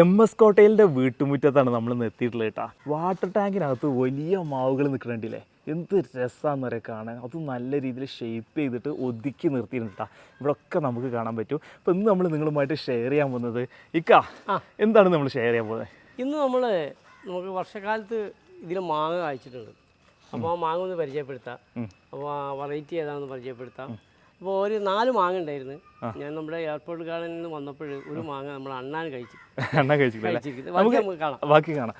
M S കോട്ടയിലിന്റെ വീട്ടുമുറ്റത്താണ് നമ്മൾ എത്തിയിട്ടുള്ളത് കേട്ടോ വാട്ടർ ടാങ്കിനകത്ത് വലിയ മാവുകൾ നിൽക്കണ്ടില്ലേ എന്ത് രസമാണെന്ന് വരെ കാണാൻ. അത് നല്ല രീതിയിൽ ഷേപ്പ് ചെയ്തിട്ട് ഒതുക്കി നിർത്തിയിട്ടുണ്ട് കേട്ടോ ഇവിടെയൊക്കെ നമുക്ക് കാണാൻ പറ്റും. അപ്പോൾ ഇന്ന് നമ്മൾ നിങ്ങളുമായിട്ട് ഷെയർ ചെയ്യാൻ പോകുന്നത് ഇക്ക എന്താണ് നമ്മൾ ഷെയർ ചെയ്യാൻ പോകുന്നത്? ഇന്ന് നമ്മൾ നമുക്ക് വർഷക്കാലത്ത് ഇതിൽ മാങ്ങ കായ്ച്ചിട്ടുണ്ട്. അപ്പോൾ ആ മാങ്ങ ഒന്ന് പരിചയപ്പെടുത്താം. അപ്പോൾ ആ വെറൈറ്റി ഏതാണെന്ന് പരിചയപ്പെടുത്താം. അപ്പോൾ ഒരു നാല് മാങ്ങ ഉണ്ടായിരുന്നു. ഞാൻ നമ്മുടെ എയർപോർട്ട് ഗാർഡനിൽ നിന്ന് വന്നപ്പോൾ ഒരു മാങ്ങ നമ്മൾ അണ്ണാൻ കഴിച്ചു. അണ്ണാൻ കഴിച്ചിട്ടില്ല നമുക്ക് കാണാം. ബാക്കി കാണാം.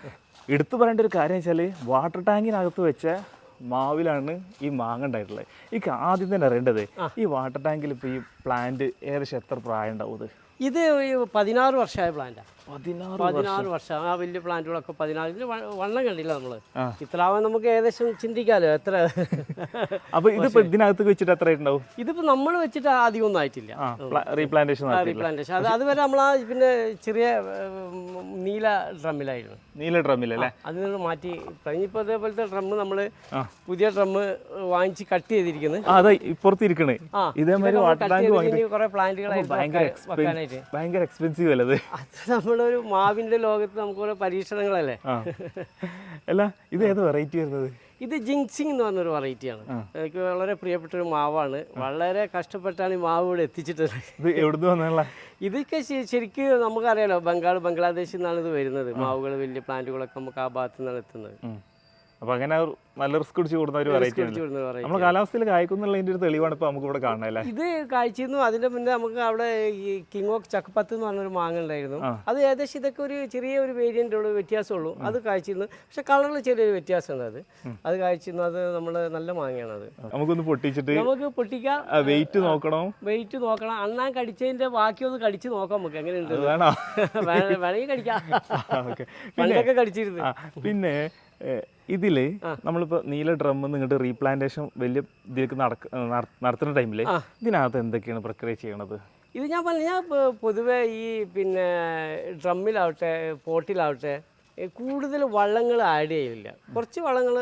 എടുത്തു പറയേണ്ട ഒരു കാര്യം വെച്ചാൽ വാട്ടർ ടാങ്കിനകത്ത് വെച്ച മാവിലാണ് ഈ മാങ്ങ ഉണ്ടായിട്ടുള്ളത്. ഈ ആദ്യം തന്നെ അറിയേണ്ടത് ഈ വാട്ടർ ടാങ്കിൽ ഇപ്പോൾ ഈ പ്ലാന്റ് ഏകദേശം എത്ര പ്രായം ഉണ്ടാവും ഇത്? പതിനാറ് വർഷമായ പ്ലാന്റാണ് പതിനാറ് വർഷം. ആ വലിയ പ്ലാന്റുകളൊക്കെ പതിനാറ് ഇതിന് വ- വണ്ണം കണ്ടില്ല നമ്മൾ ഇത്രാവാൻ നമുക്ക് ഏകദേശം ചിന്തിക്കാലോ എത്ര. അപ്പൊ ഇതിപ്പോ ഇതിനകത്ത് വെച്ചിട്ട് എത്ര ഉണ്ടാവും? ഇതിപ്പോ നമ്മൾ വെച്ചിട്ട് അധികം ഒന്നും ആയിട്ടില്ല. Replantation replantation. അത് അതുവരെ നമ്മൾ ആ പിന്നെ ചെറിയ നീല ഡ്രമ്മിലായിരുന്നു. നീല ഡ്രമ്മിലല്ലേ? അതിൽ നിന്ന് മാറ്റി. കഴിഞ്ഞിപ്പോ അതേപോലത്തെ ഡ്രമ്മ് നമ്മൾ പുതിയ ഡ്രമ്മ് വാങ്ങിച്ച് കട്ട് ചെയ്തിരിക്കുന്നത് അതെ ഇപ്പുറത്ത് ഇരിക്കണേ ആ ഇതേമാതിരി വാട്ടർ ടാങ്ക് ഭയങ്കര എക്സ്പെൻസീവ് അല്ലേ അത്? അത് നമ്മളൊരു മാവിന്റെ ലോകത്ത് നമുക്ക് പരീക്ഷണങ്ങളല്ലേ? അല്ല ഇത് ഏത് വെറൈറ്റി വരുന്നത്? ഇത് ജിങ്സിങ് എന്ന് പറഞ്ഞൊരു വെറൈറ്റിയാണ് എനിക്ക് വളരെ പ്രിയപ്പെട്ട ഒരു മാവാണ് വളരെ കഷ്ടപ്പെട്ടാണ് ഈ മാവ് ഇവിടെ എത്തിച്ചിട്ടുള്ളത്. ഇതൊക്കെ ശരിക്കും നമുക്കറിയാലോ ബംഗാൾ ബംഗ്ലാദേശിൽ നിന്നാണ് ഇത് വരുന്നത്. മാവുകൾ വലിയ പ്ലാന്റുകളൊക്കെ നമുക്ക് ആ ഭാഗത്തു നിന്നാണ് എത്തുന്നത്. അപ്പൊ അങ്ങനെ നല്ല റിസ്ക് പിടിച്ച് കൊടുക്കുന്ന ഒരു വെറൈറ്റി നമ്മൾ കാലാവസ്ഥയിൽ കായ്ക്കുന്നുള്ള ഒരു തെളിവാണ് ഇപ്പൊ നമുക്ക് ഇവിടെ കാണുന്നത് അല്ലേ? ഇത് കാഴ്ചയിരുന്നു അതിന്റെ മുന്നേ നമുക്ക് അവിടെ ഈ കിങ് ഓഫ് ചക്കപ്പത്ത് എന്ന് പറഞ്ഞൊരു മാങ്ങ ഉണ്ടായിരുന്നു. അത് ഏകദേശം ഇതൊക്കെ ഒരു ചെറിയ ഒരു വേരിയന്റ് ഉള്ളൂ വ്യത്യാസമുള്ളൂ. അത് കാഴ്ചയിരുന്നു പക്ഷെ കളറിൽ ചെറിയൊരു വ്യത്യാസമുണ്ട് അത്. അത് കാഴ്ചയിരുന്നു അത് നമ്മൾ നല്ല മാങ്ങയാണ് അത്. നമുക്കൊന്ന് പൊട്ടിച്ചിട്ട് നമുക്ക് പൊട്ടിക്കാം. വെയിറ്റ് നോക്കണം? വെയിറ്റ് നോക്കണം. അണ്ണാൻ കടിച്ചതിന്റെ ബാക്കി ഒന്ന് കടിച്ച് നോക്കാം നമുക്ക്. എങ്ങനെയുണ്ട് വേണമെങ്കിൽ കടിക്കാം. പണ്ടൊക്കെ കടിച്ചിരുന്നു പിന്നെ ഏ, ഇതിൽ നമ്മളിപ്പോ നീല ഡ്രം നിങ്ങളുടെ റീപ്ലാന്റേഷൻ വലിയ ഇതിലേക്ക് നടക്ക നട- നടത്തുന്ന ടൈമിൽ ഇതിനകത്ത് എന്തൊക്കെയാണ് പ്രക്രിയ ചെയ്യണത്? ഇത് ഞാൻ പറഞ്ഞു ഞാൻ പൊതുവേ ഈ പിന്നെ ഡ്രമ്മിലാവട്ടെ പോട്ടിലാവട്ടെ കൂടുതൽ വള്ളങ്ങൾ ആഡ് ചെയ്യില്ല കുറച്ച് വള്ളങ്ങൾ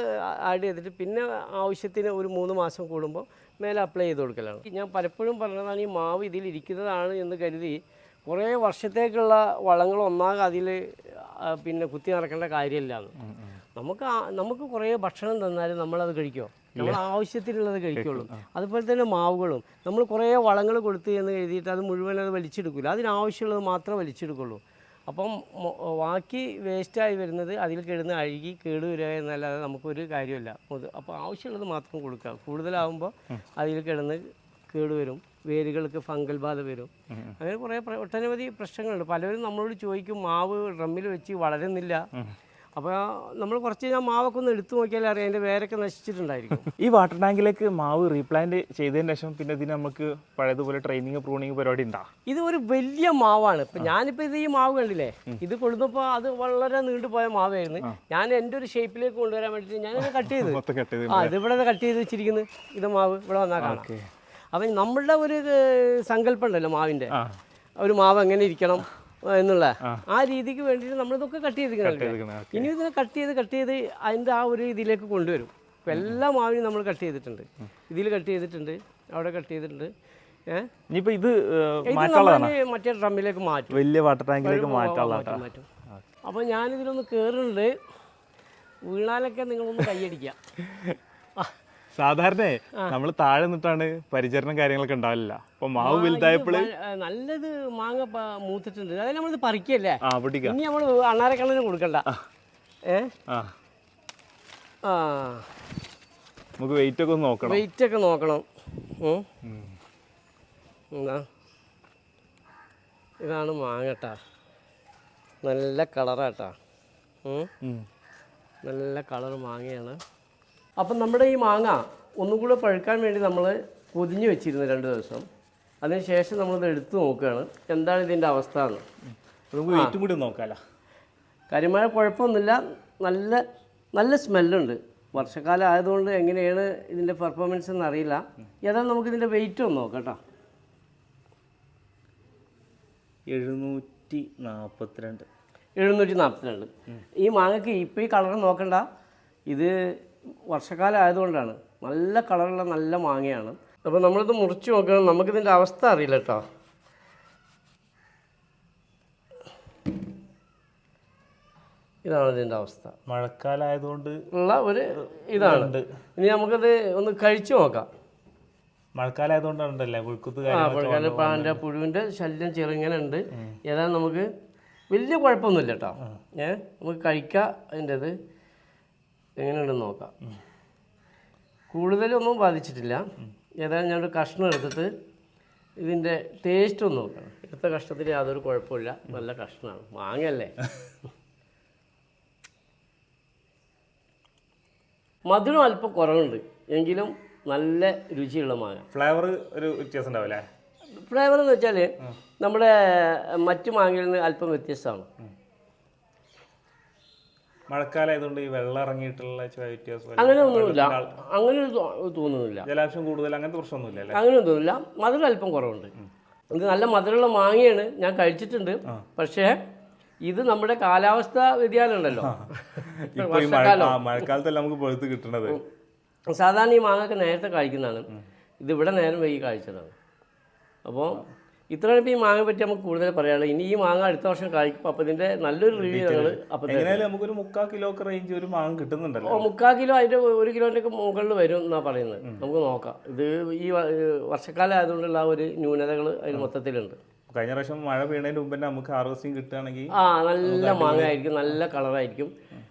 ആഡ് ചെയ്തിട്ട് പിന്നെ ആവശ്യത്തിന് ഒരു മൂന്ന് മാസം കൂടുമ്പോൾ മേലെ അപ്ലൈ ചെയ്ത് കൊടുക്കലാണ്. ഞാൻ പലപ്പോഴും പറഞ്ഞതാണ് ഈ മാവ് ഇതിൽ ഇരിക്കുന്നതാണ് എന്ന് കരുതി കുറേ വർഷത്തേക്കുള്ള വളങ്ങൾ ഒന്നാകെ അതിൽ പിന്നെ കുത്തി നടക്കേണ്ട കാര്യമില്ല നമുക്ക് നമുക്ക് കുറേ ഭക്ഷണം തന്നാലും നമ്മളത് കഴിക്കുമോ നമ്മൾ ആവശ്യത്തിനുള്ളത് കഴിക്കുള്ളൂ. അതുപോലെ തന്നെ മാവുകളും. നമ്മൾ കുറേ വളങ്ങൾ കൊടുത്തു എന്ന് എഴുതിയിട്ട് അത് മുഴുവൻ അത് വലിച്ചെടുക്കില്ല അതിനാവശ്യമുള്ളത് മാത്രമേ വലിച്ചെടുക്കുള്ളൂ. അപ്പം ബാക്കി വേസ്റ്റായി വരുന്നത് അതിൽ കിടന്ന് അഴുകി കേടുവരിക എന്നല്ലാതെ നമുക്കൊരു കാര്യമില്ല. അപ്പോൾ ആവശ്യമുള്ളത് മാത്രം കൊടുക്കുക. കൂടുതലാവുമ്പോൾ അതിൽ കിടന്ന് കേടുവരും വേരുകൾക്ക് ഫംഗൽ ബാധ വരും. അങ്ങനെ കുറേ ഒട്ടനവധി പ്രശ്നങ്ങളുണ്ട്. പലരും നമ്മളോട് ചോദിക്കും മാവ് ഡ്രമ്മിൽ വെച്ച് വളരുന്നില്ല. അപ്പോൾ നമ്മൾ കുറച്ച് ഞാൻ മാവൊക്കെ ഒന്ന് എടുത്തു നോക്കിയാൽ അറിയാം അതിന്റെ വേരൊക്കെ നശിച്ചിട്ടുണ്ടായിരിക്കും. ഈ വാട്ടർ ടാങ്കിലേക്ക് മാവ് റീപ്ലാന്റ് ചെയ്തതിന് ശേഷം പിന്നെ ഇതിന് നമുക്ക് പഴയതുപോലെ ട്രെയിനിങ് പ്രൂണിങ് പരിപാടി ഉണ്ടാ? ഇത് ഒരു വലിയ മാവാണ്. ഇപ്പം ഞാനിപ്പോൾ ഇത് ഈ മാവ് കണ്ടില്ലേ? ഇത് കൊടുത്തപ്പോൾ അത് വളരെ നീണ്ടുപോയ മാവായിരുന്നു. ഞാൻ എന്റെ ഒരു ഷേപ്പിലേക്ക് കൊണ്ടുവരാൻ വേണ്ടിയിട്ട് ഞാൻ കട്ട് ചെയ്ത്. മൊത്തം കട്ട് ചെയ്ത് ആ ഇതിവിടെ ഇവിടെ കട്ട് ചെയ്ത് വെച്ചിരിക്കുന്നു. ഇത് മാവ് ഇവിടെ വന്നാൽ കാണാം. അപ്പം നമ്മളുടെ ഒരു സങ്കല്പമുണ്ടല്ലോ സങ്കല്പം ഉണ്ടല്ലോ മാവിന്റെ ഒരു മാവ് എങ്ങനെ ഇരിക്കണം. എന്നുള്ള. ആ. രീതിക്ക് വേണ്ടിയിട്ട് നമ്മളിതൊക്കെ കട്ട് ചെയ്തിരിക്കണം ഇനി ഇതിനെ കട്ട് ചെയ്ത് കട്ട് ചെയ്ത് അതിന്റെ ആ ഒരു ഇതിലേക്ക് കൊണ്ടുവരും. ഇപ്പം എല്ലാ മാവിനും നമ്മൾ കട്ട് ചെയ്തിട്ടുണ്ട്. ഇതിൽ കട്ട് ചെയ്തിട്ടുണ്ട് അവിടെ കട്ട് ചെയ്തിട്ടുണ്ട്. ഇനിയിപ്പോ ഇത് മറ്റേ ഡ്രമ്മിലേക്ക് മാറ്റും. വലിയ വാട്ടർ ടാങ്കിലേക്ക് മാറ്റും അപ്പോൾ ഞാനിതിലൊന്ന് കയറുന്നുണ്ട് വീണാലൊക്കെ നിങ്ങളൊന്ന് കൈയടിക്കുക ആ, സാധാരണ നമ്മൾ താഴെ നിന്നിട്ടാണ് പരിചരണം കാര്യങ്ങളൊക്കെ ഉണ്ടാവില്ല അപ്പൊ മാവ് വലുതായപ്പോൾ നല്ലത് മാങ്ങ മൂത്തിട്ടുണ്ട്. അതായത് നമ്മൾ പറിക്കല്ലേ? ഇനി നമ്മൾ അണ്ണാരക്കണ്ണന് കൊടുക്കണ്ട. ഏ? ആ. നമുക്ക് വെയിറ്റ് ഒക്കെ നോക്കണം. വെയിറ്റ് ഒക്കെ നോക്കണം. എന്താ ഇതാണ് മാങ്ങട്ടാ. നല്ല കളറാട്ടാ. നല്ല കളർ മാങ്ങയാണ്. അപ്പം നമ്മുടെ ഈ മാങ്ങ ഒന്നും കൂടെ പഴുക്കാൻ വേണ്ടി നമ്മൾ പൊതിഞ്ഞ് വെച്ചിരുന്നു രണ്ട് ദിവസം. അതിനുശേഷം നമ്മളിത് എടുത്തു നോക്കുകയാണ്. എന്താണ് ഇതിന്റെ അവസ്ഥ എന്ന്. നമുക്ക് വെയിറ്റും കൂടി നോക്കാമല്ലോ നോക്കാലോ. കരിമഴ കുഴപ്പമൊന്നുമില്ല. നല്ല നല്ല സ്മെല്ലുണ്ട്. വർഷക്കാലം ആയതുകൊണ്ട് എങ്ങനെയാണ് ഇതിന്റെ പെർഫോമൻസ് എന്ന് അറിയില്ല. ഏതായാലും നമുക്ക് ഇതിന്റെ വെയിറ്റ് ഒന്ന് നോക്കാം കേട്ടോ. എഴുന്നൂറ്റി നാൽപ്പത്തിരണ്ട് എഴുന്നൂറ്റി നാൽപ്പത്തിരണ്ട് ഈ മാങ്ങയ്ക്ക് ഇപ്പോൾ ഈ കളർ നോക്കണ്ട. ഇത് വർഷക്കാലം ആയതുകൊണ്ടാണ് നല്ല കളറുള്ള നല്ല മാങ്ങയാണ്. അപ്പോൾ നമ്മളിത് മുറിച്ച് നോക്കണം. നമുക്കിതിന്റെ അവസ്ഥ അറിയില്ല കേട്ടോ ഇതാണ് ഇതിന്റെ അവസ്ഥ. മഴക്കാലമായതുകൊണ്ട് ഉള്ള ഒരു ഇതാണ്. ഇനി നമുക്കത് ഒന്ന് കഴിച്ചു നോക്കാം. മഴക്കാലമായതുകൊണ്ടാണല്ലേ പുഴുക്കുത്ത് ആ പാന്റെ പുഴുവിന്റെ ശല്യം ചെറുങ്ങനെ ഉണ്ട് ഏതായാലും നമുക്ക് വലിയ കുഴപ്പമൊന്നുമില്ല കേട്ടോ ഏഹ് നമുക്ക് കഴിക്കാം അതിന്റെ ഇത് എങ്ങനെയുണ്ടെന്ന് നോക്കാം. കൂടുതലൊന്നും ബാധിച്ചിട്ടില്ല. ഏതായാലും ഞാനൊരു കഷ്ണം എടുത്തിട്ട് ഇതിന്റെ ടേസ്റ്റ് ഒന്ന് നോക്കണം. എടുത്ത കഷ്ണത്തിൽ യാതൊരു കുഴപ്പമില്ല. നല്ല കഷ്ണമാണ് മാങ്ങയല്ലേ? മധുരം അല്പം കുറവുണ്ട്. എങ്കിലും നല്ല രുചിയുള്ള മാങ്ങ. ഫ്ലേവർ ഒരു വ്യത്യാസം ഉണ്ടാവില്ലേ? ഫ്ലേവർ എന്ന് വെച്ചാൽ നമ്മുടെ മറ്റു മാങ്ങയിൽ നിന്ന് അല്പം വ്യത്യസ്തമാണ്. മഴക്കാലമായതുകൊണ്ട് ഈ വെള്ളം ഇറങ്ങിയിട്ടുള്ള വ്യത്യാസം അങ്ങനെ ഒന്നുമില്ല. അങ്ങനെ തോന്നുന്നില്ല. ജലാംശം കൂടുതൽ അങ്ങനത്തെ പ്രശ്നമൊന്നുമില്ല അങ്ങനെ ഒന്നുമില്ല മധുരം അല്പം കുറവുണ്ട്. ഇത് നല്ല മധുരമുള്ള മാങ്ങയാണ് ഞാൻ കഴിച്ചിട്ടുണ്ട്. പക്ഷേ ഇത് നമ്മുടെ കാലാവസ്ഥ വ്യതിയാനം ഉണ്ടല്ലോ മഴക്കാലത്തല്ല നമുക്ക് പഴുത്ത് കിട്ടുന്നത് സാധാരണ ഈ മാങ്ങയൊക്കെ നേരത്തെ കഴിക്കുന്നതാണ് ഇത് ഇവിടെ നേരം വൈകി കഴിച്ചതാണ് അപ്പോൾ ഇത്രയാണ് ഇപ്പോൾ ഈ മാങ്ങ പറ്റി നമുക്ക് കൂടുതൽ പറയാനുള്ളത്. ഇനി ഈ മാങ്ങ അടുത്ത വർഷം കഴിക്കും അപ്പൊ ഇതിന്റെ നല്ലൊരു റിവ്യൂ ഞങ്ങൾ അപ്പം എങ്ങനെയാലും നമുക്കൊരു മുക്കാൽ കിലോ റേഞ്ച് ഒരു മാങ്ങ കിട്ടുന്നുണ്ടല്ലോ. ഓ, മുക്കാൽ കിലോ അതിന്റെ ഒരു കിലോന്റെ മുകളിൽ വരും എന്നാണ് പറയുന്നത്. നമുക്ക് നോക്കാം. ഇത് ഈ വർഷക്കാലം ആയതുകൊണ്ടുള്ള ആ ഒരു ന്യൂനതകൾ അതിൽ മൊത്തത്തിലുണ്ട്. കഴിഞ്ഞ പ്രാവശ്യം മഴ പെയ്യണതിന് മുമ്പ് തന്നെ നമുക്ക് ഹാർവസ്റ്റിംഗ് കിട്ടുകയാണെങ്കിൽ ആ നല്ല മാങ്ങ ആയിരിക്കും നല്ല കളറായിരിക്കും.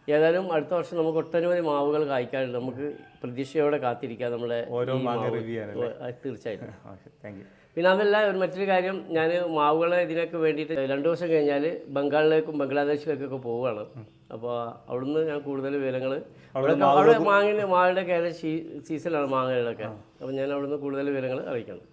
ഏതായാലും അടുത്ത വർഷം നമുക്ക് ഒട്ടനവധി മാവുകൾ കായ്ക്കാനുണ്ട്. നമുക്ക് പ്രതീക്ഷയോടെ കാത്തിരിക്കാം നമ്മുടെ ഓരോ മാങ്ങ തീർച്ചയായിട്ടും. പിന്നെ അതല്ല ഒരു മറ്റൊരു കാര്യം ഞാൻ മാവുകളെ ഇതിനൊക്കെ വേണ്ടിയിട്ട് രണ്ട് ദിവസം കഴിഞ്ഞാൽ ബംഗാളിലേക്കും ബംഗ്ലാദേശിലേക്കൊക്കെ പോവുകയാണ് അപ്പോൾ അവിടുന്ന് ഞാൻ കൂടുതൽ വിവരങ്ങൾ അവിടെ മാവിന്റെ ഒക്കെ സീസണാണ് മാങ്ങയുടെയൊക്കെ അപ്പോൾ ഞാൻ അവിടുന്ന് കൂടുതൽ വിവരങ്ങൾ അറിയിക്കണം.